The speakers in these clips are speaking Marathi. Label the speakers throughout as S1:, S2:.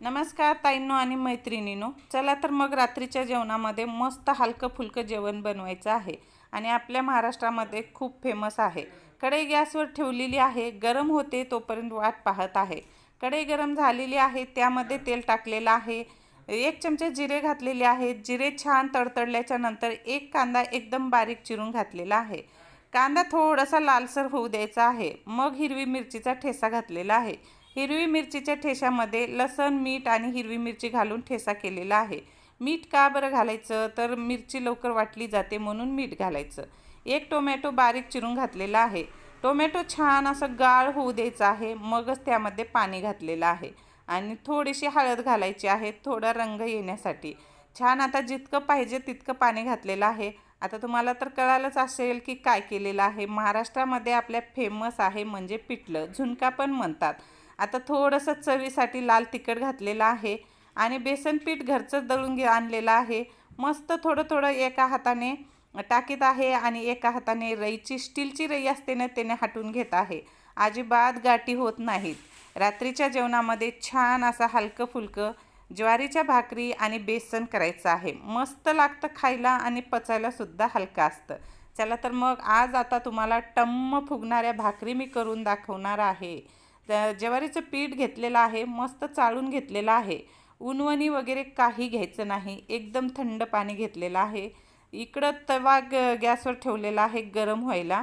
S1: नमस्कार ताईंनो आणि मैत्रिणींनो. चला तर मग रात्रीच्या जेवणामध्ये मस्त हलकं फुलकं जेवण बनवायचं आहे. आणि आपल्या महाराष्ट्रामध्ये खूप फेमस आहे. कढई गॅसवर ठेवलेली आहे. गरम होते तोपर्यंत वाट पाहत आहे. कढई गरम झालेली आहे. त्यामध्ये तेल टाकलेलं आहे. एक चमचे जिरे घातलेले आहेत. जिरे छान तडतडल्याच्या नंतर एक कांदा एकदम बारीक चिरून घातलेला आहे. कांदा थोडासा लालसर होऊ द्यायचा आहे. मग हिरवी मिरचीचा ठेसा घातलेला आहे. हिरवी मिरचीच्या ठेशामध्ये लसण मीठ आणि हिरवी मिरची घालून ठेसा केलेला आहे. मीठ का बरं घालायचं? तर मिरची लवकर वाटली जाते म्हणून मीठ घालायचं. एक टोमॅटो बारीक चिरून घातलेला आहे. टोमॅटो छान असं गाळ होऊ द्यायचं आहे मगच त्यामध्ये पाणी घातलेलं आहे. आणि थोडीशी हळद घालायची आहे थोडा रंग येण्यासाठी. छान आता जितकं पाहिजे तितकं पाणी घातलेलं आहे. आता तुम्हाला तर कळालंच असेल की काय केलेलं आहे. महाराष्ट्रामध्ये आपल्या फेमस आहे म्हणजे पिठलं. झुणका पण म्हणतात. आता थोडंसं चवीसाठी लाल तिखट घातलेलं आहे आणि बेसन पीठ दळून घे आणलेलं आहे. मस्त थोडं थोडं एका हाताने टाकीत आहे आणि एका हाताने रईची स्टीलची रई असते ना त्याने हटून घेत आहे. अजिबात गाठी होत नाहीत. रात्रीच्या जेवणामध्ये छान असं हलकं फुलकं ज्वारीच्या भाकरी आणि बेसन करायचं आहे. मस्त लागतं खायला आणि पचायलासुद्धा हलकं असतं. चला तर मग आज आता तुम्हाला टम्म फुगणाऱ्या भाकरी मी करून दाखवणार आहे. तर ज्वारीचं पीठ घेतलेलं आहे मस्त चाळून घेतलेलं आहे. उनवणी वगैरे काही घ्यायचं नाही. एकदम थंड पाणी घेतलेलं आहे. इकडं तवा ग गॅसवर ठेवलेला आहे गरम व्हायला.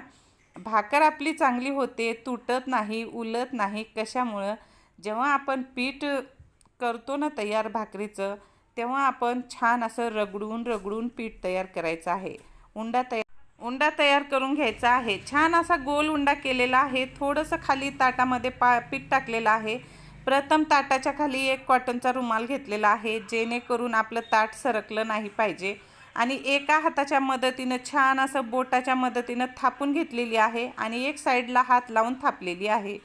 S1: भाकर आपली चांगली होते तुटत नाही उलत नाही. कशामुळं? जेव्हा आपण पीठ करतो ना तयार भाकरीचं तेव्हा आपण छान असं रगडून रगडून पीठ तयार करायचं आहे. उंडा तयार उंडा तयार करून घ्यायचा आहे. छान असा गोल उंडा केलेला आहे. थोडंसं खाली ताटामध्ये पा पीठ टाकलेलं आहे. प्रथम ताटाच्या खाली एक कॉटनचा रुमाल घेतलेला आहे जेणेकरून आपलं ताट सरकलं नाही पाहिजे. आणि एका हाताच्या मदतीनं छान असं बोटाच्या मदतीनं थापून घेतलेली आहे आणि एक साईडला हात लावून थापलेली आहे.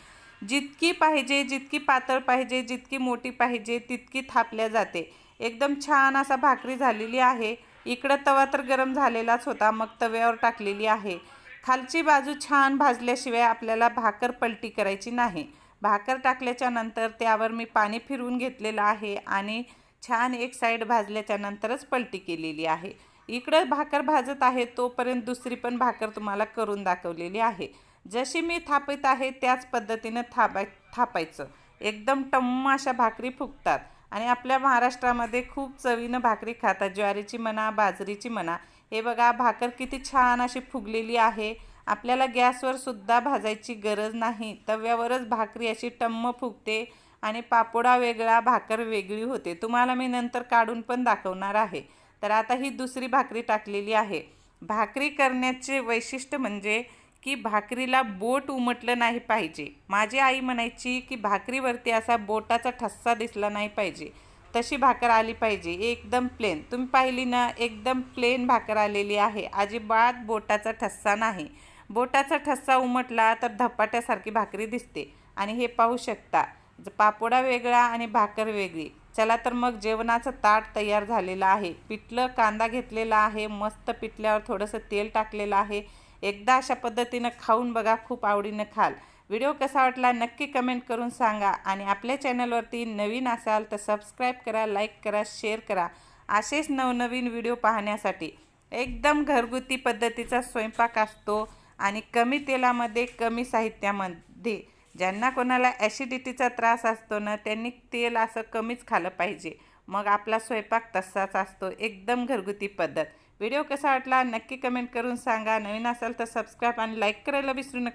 S1: जितकी पाहिजे जितकी पातळ पाहिजे जितकी मोठी पाहिजे तितकी थापल्या जाते. एकदम छान असा भाकरी झालेली आहे. इकडं तवा तर गरम झालेलाच होता मग तव्यावर टाकलेली आहे. खालची बाजू छान भाजल्याशिवाय आपल्याला भाकर पलटी करायची नाही. भाकर टाकल्याच्या नंतर त्यावर मी पाणी फिरवून घेतलेलं आहे आणि छान एक साईड भाजल्याच्या नंतरच पलटी केलेली आहे. इकडं भाकर भाजत आहे तोपर्यंत दुसरी पण भाकर तुम्हाला करून दाखवलेली आहे. जशी मी थापत आहे त्याच पद्धतीनं थापाय थापायचं. एकदम टम्म अशा भाकरी फुगतात. आणि आपल्या महाराष्ट्रामध्ये खूप चवीनं भाकरी खातात ज्वारीची म्हणा बाजरीची म्हणा. हे बघा भाकर किती छान अशी फुगलेली आहे. आपल्याला गॅसवर सुद्धा भाजायची गरज नाही. तव्यावरच भाकरी अशी टम्म फुगते आणि पापोडा वेगळा भाकर वेगळी होते. तुम्हाला मी नंतर काढून पण दाखवणार आहे. तर आता ही दुसरी भाकरी टाकलेली आहे. भाकरी करण्याचे वैशिष्ट्य म्हणजे की भाकरीला बोट उमटलं नाही पाहिजे. माझी आई म्हणायची की भाकरीवरती असा बोटाचा ठस्सा दिसला नाही पाहिजे. तशी भाकर आली पाहिजे. एकदम प्लेन तुम्ही पाहिली ना एकदम प्लेन भाकर आलेली आहे. अजिबात बोटाचा ठस्सा नाही. बोटाचा ठस्सा उमटला तर धपाट्यासारखी भाकरी दिसते. आणि हे पाहू शकता पापोडा वेगळा आणि भाकर वेगळी. चला तर मग जेवणाचं ताट तयार झालेलं आहे. पिठलं कांदा घेतलेला आहे. मस्त पिठल्यावर थोडंसं तेल टाकलेलं आहे. एकदा अशा पद्धतीनं खाऊन बघा खूप आवडीनं खाल. व्हिडिओ कसा वाटला नक्की कमेंट करून सांगा आणि आपल्या चॅनलवरती नवीन असाल तर सबस्क्राईब करा लाईक करा शेअर करा. असेच नवनवीन व्हिडिओ पाहण्यासाठी एकदम घरगुती पद्धतीचा स्वयंपाक असतो आणि कमी तेलामध्ये कमी साहित्यामध्ये. ज्यांना कोणाला ॲसिडिटीचा त्रास असतो ना त्यांनी तेल असं कमीच खालं पाहिजे. मग आपला स्वयंपाक तसाच असतो. एकदम घरगुती पद्धत. व्हिडिओ कसा वाटला नक्की कमेंट करून सांगा. नवीन असाल तर सबस्क्राईब आणि लाईक करायला विसरू नका.